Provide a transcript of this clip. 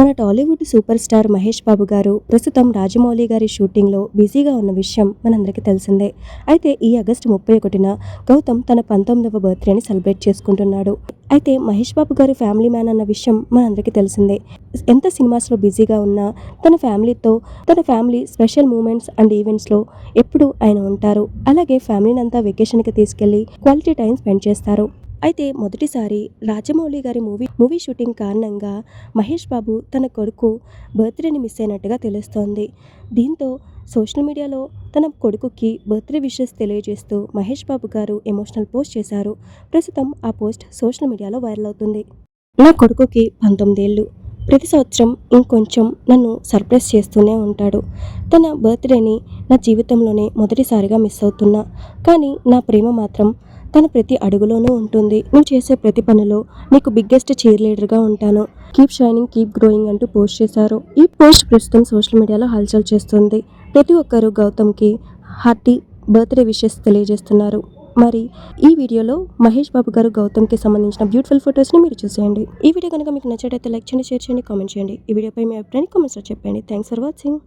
మన Tollywood super star Mahesh Babu garu ప్రస్తుతం రాజమౌళి గారి షూటింగ్లో బిజీగా ఉన్న విషయం మనందరికీ తెలిసిందే. అయితే ఈ ఆగస్టు ముప్పై ఒకటిన గౌతమ్ తన పంతొమ్మిదవ బర్త్డేని సెలబ్రేట్ చేసుకుంటున్నాడు. అయితే మహేష్ బాబు గారు ఫ్యామిలీ మ్యాన్ అన్న విషయం మనందరికీ తెలిసిందే. ఎంత సినిమాస్లో బిజీగా ఉన్నా తన ఫ్యామిలీతో తన ఫ్యామిలీ స్పెషల్ మూమెంట్స్ అండ్ ఈవెంట్స్లో ఎప్పుడూ ఆయన ఉంటారు. అలాగే ఫ్యామిలీని అంతా వెకేషన్కి తీసుకెళ్ళి క్వాలిటీ టైం స్పెండ్ చేస్తారు. అయితే మొదటిసారి రాజమౌళి గారి మూవీ మూవీ షూటింగ్ కారణంగా మహేష్ బాబు తన కొడుకు బర్త్డేని మిస్ అయినట్టుగా తెలుస్తోంది. దీంతో సోషల్ మీడియాలో తన కొడుకుకి బర్త్డే విషెస్ తెలియజేస్తూ మహేష్ బాబు గారు ఎమోషనల్ పోస్ట్ చేశారు. ప్రస్తుతం ఆ పోస్ట్ సోషల్ మీడియాలో వైరల్ అవుతుంది. నా కొడుకుకి పంతొమ్మిదేళ్ళు. ప్రతి సంవత్సరం ఇంకొంచెం నన్ను సర్ప్రైజ్ చేస్తూనే ఉంటాడు. తన బర్త్డేని నా జీవితంలోనే మొదటిసారిగా మిస్ అవుతున్నా. కానీ నా ప్రేమ మాత్రం తన ప్రతి అడుగులోనూ ఉంటుంది. నువ్వు చేసే ప్రతి పనిలో నీకు బిగ్గెస్ట్ చీర్ లీడర్గా ఉంటాను. కీప్ షైనింగ్ కీప్ గ్రోయింగ్ అంటూ పోస్ట్ చేశారు. ఈ పోస్ట్ ప్రస్తుతం సోషల్ మీడియాలో హల్చల్ చేస్తుంది. ప్రతి ఒక్కరూ గౌతమ్కి హార్టీ బర్త్డే విషెస్ తెలియజేస్తున్నారు. మరి ఈ వీడియోలో మహేష్ బాబు గారు గౌతమ్కి సంబంధించిన బ్యూటిఫుల్ ఫొటోస్ని మీరు చూసేయండి. ఈ వీడియో కనుక మీకు నచ్చేటైతే లైక్ చేయండి షేర్ చేయండి కామెంట్ చేయండి. ఈ వీడియోపై మీ అభిప్రాయాన్ని కామెంట్స్లో చెప్పండి. Thanks for watching